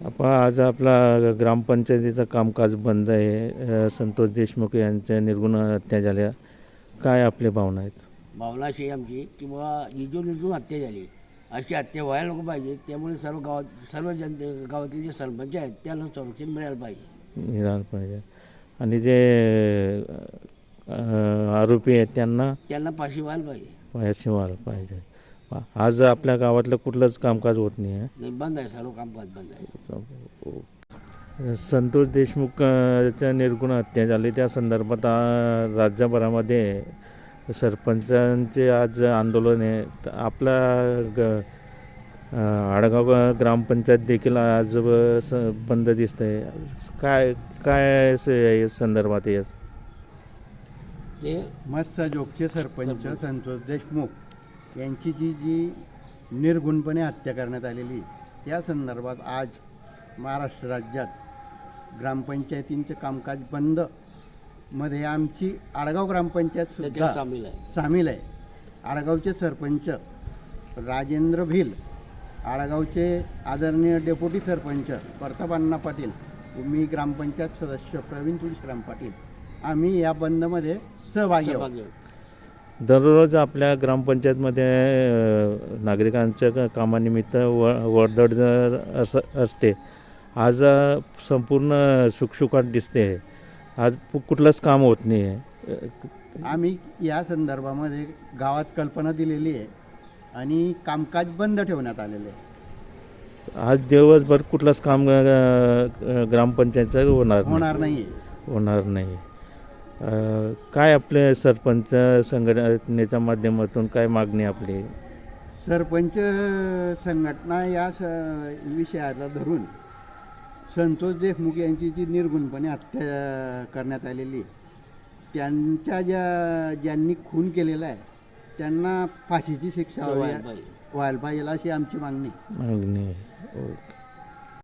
आपण आज आपला ग्रामपंचायतीचं कामकाज बंद आहे. संतोष देशमुख यांच्या निर्गुण हत्या झाल्या. काय आपल्या भावना आहेत? भावना अशी आहे आमची की बाबा निर्जून निर्जून हत्या झाली अशी हत्या व्हायला नको पाहिजे. त्यामुळे सर्व गावात सर्व जनते गावातले जे सरपंच आहेत त्यांना संरक्षण मिळायला पाहिजे. मिळालं पाहिजे. आणि जे आरोपी आहेत त्यांना त्यांना फाशी व्हायला पाहिजे. पायाशी व्हायला पाहिजे. आज आपल्या गावातलं कुठलंच कामकाज होत नाही आहे. नाही बंद आहे सर्व कामकाज बंद आहे. संतोष देशमुखच्या निर्गुण हत्या झाली. त्या संदर्भात आ- राज्यभरामध्ये सरपंचांचे आज आंदोलन आहे. तर आपला ग अ, आडगाव ग्रामपंचायत देखील आज ब- स बंद दिसत आहे काय काय स- या संदर्भात आहे ते मत्स्यजोगचे सरपंच. संतोष देशमुख. यांची जी जी निर्गुणपणे हत्या करण्यात आलेली त्या संदर्भात आज महाराष्ट्र राज्यात ग्रामपंचायतींचे कामकाज बंदमध्ये आमची आडगाव ग्रामपंचायत सुद्धा सामील आहे. सामील आहे. आडगावचे सरपंच राजेंद्र भिल आडगावचे आदरणीय डेप्युटी सरपंच प्रताप पाटील मी ग्रामपंचायत सदस्य प्रवीण तुळशीराम पाटील आम्ही या बंदमध्ये सहभागी आहोत. दररोज आपल्या ग्रामपंचायतमध्ये नागरिकांच्या क- कामानिमित्त व वर्दळ अस असते आज संपूर्ण सुखसुखाट दिसते. आज कुठलंच काम होत नाही आहे आम्ही या संदर्भामध्ये गावात कल्पना दिलेली आहे आणि कामकाज बंद ठेवण्यात आलेले आहे. आज दिवसभर कुठलंच काम ग्रामपंचायतचं होणार. होणार नाही होणार नाही काय आपले सरपंच संघटनेच्या माध्यमातून काय मागणी आपली सरपंच संघटना या स विषयाला धरून संतोष देशमुख यांची जी निर्गुणपणे हत्या करण्यात आलेली आहे, त्यांच्या ज्या ज्यांनी खून केलेला आहे त्यांना फाशीची शिक्षा व्हायला पाहिजे व्हायला पाहिजे अशी आमची मागणी. मागणी आहे. ओके